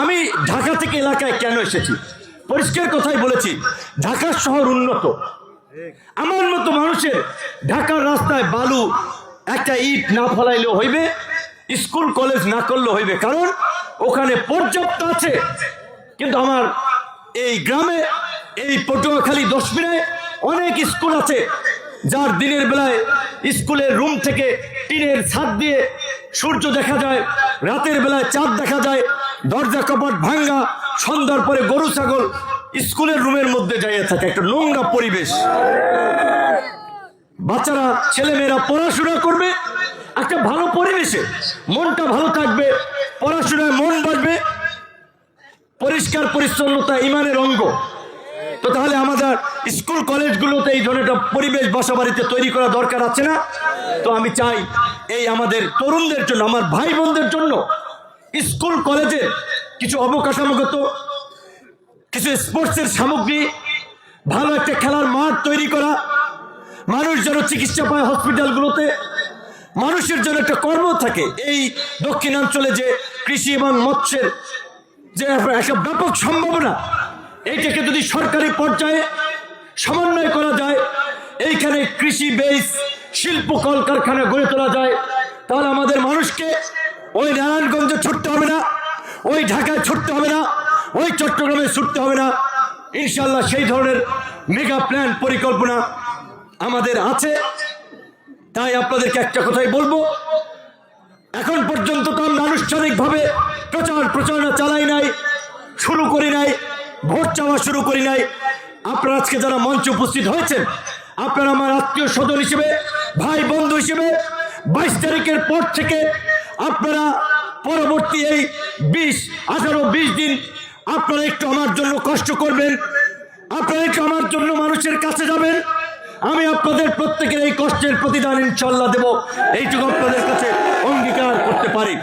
আমি ঢাকা থেকে এলাকায় কেন এসেছি? পরিষ্কার কথাই বলেছি, ঢাকা শহর উন্নত। আমার মতো মানুষের ঢাকার রাস্তায় বালু একটা ইট না ফলাইলেও হইবে, স্কুল, কলেজ না করলে হইবে। কারণ ওখানে পর্যাপ্ত আছে। কিন্তু আমার এই গ্রামে, এই পটুয়াখালী দশমিনায় অনেক স্কুল আছে, যার দিনের বেলায় স্কুলের রুম থেকে টিনের ছাদ দিয়ে সূর্য দেখা যায়, রাতের বেলায় চাঁদ দেখা যায় দরজা কপাট ভাঙ্গা সন্ধ্যার পরে গরু, ছাগল স্কুলের রুমের মধ্যে যাইয়া থাকে, একটা নোংরা পরিবেশ। বাচ্চারা, ছেলেমেয়েরা পড়াশোনা করবে, একটা ভালো পরিবেশে, মনটা ভালো থাকবে, পড়াশোনায় মন বাড়বে পরিষ্কার পরিচ্ছন্নতা ইমানের অঙ্গ। তো তাহলে আমাদের স্কুল কলেজগুলোতে এই ধরনের পরিবেশ বাসা বাড়িতে তৈরি করা দরকার আছে না? তো আমি চাই, এই আমাদের তরুণদের জন্য, আমার ভাই বোনদের জন্য স্কুল, কলেজে কিছু অবকাঠামোগত, কিছু স্পোর্টসের সামগ্রী, ভালো একটা খেলার মাঠ তৈরি করা, মানুষ যেন চিকিৎসা পায় হসপিটালগুলোতে, মানুষের জন্য একটা কর্ম থাকে। এই দক্ষিণাঞ্চলে যে কৃষি এবং মৎস্যের যে একটা ব্যাপক সম্ভাবনা, এইটাকে যদি সরকারি পর্যায়ে সমন্বয় করা যায়, এইখানে কৃষি বেস শিল্প কলকারখানা গড়ে তোলা যায়, তাহলে আমাদের মানুষকে ওই নারায়ণগঞ্জে ছুটতে হবে না, ওই ঢাকায় ছুটতে হবে না, ওই চট্টগ্রামে ছুটতে হবে না। ইনশাল্লাহ সেই ধরনের মেগা প্ল্যান পরিকল্পনা আমাদের আছে। তাই আপনাদেরকে একটা কথাই বলব, এখন পর্যন্ত তো আমরা আনুষ্ঠানিকভাবে প্রচার প্রচারণা চালাই নাই, শুরু করি নাই, ভোট চাওয়া শুরু করি নাই। আপনারা আজকে যারা মঞ্চে উপস্থিত হয়েছেন, আপনারা আমার আত্মীয় স্বজন হিসেবে, ভাই বন্ধু হিসেবে, বাইশ তারিখের পর থেকে আপনারা পরবর্তী এই বিশ, আঠারো, বিশ দিন আপনারা একটু আমার জন্য কষ্ট করবেন। আপনারা একটু আমার জন্য মানুষের কাছে যাবেন। আমি আপনাদের প্রত্যেকের এই কষ্টের প্রতিদান ইনশাল্লাহ দেব। এইটুকু আপনাদের কাছে অঙ্গীকার করতে পারি।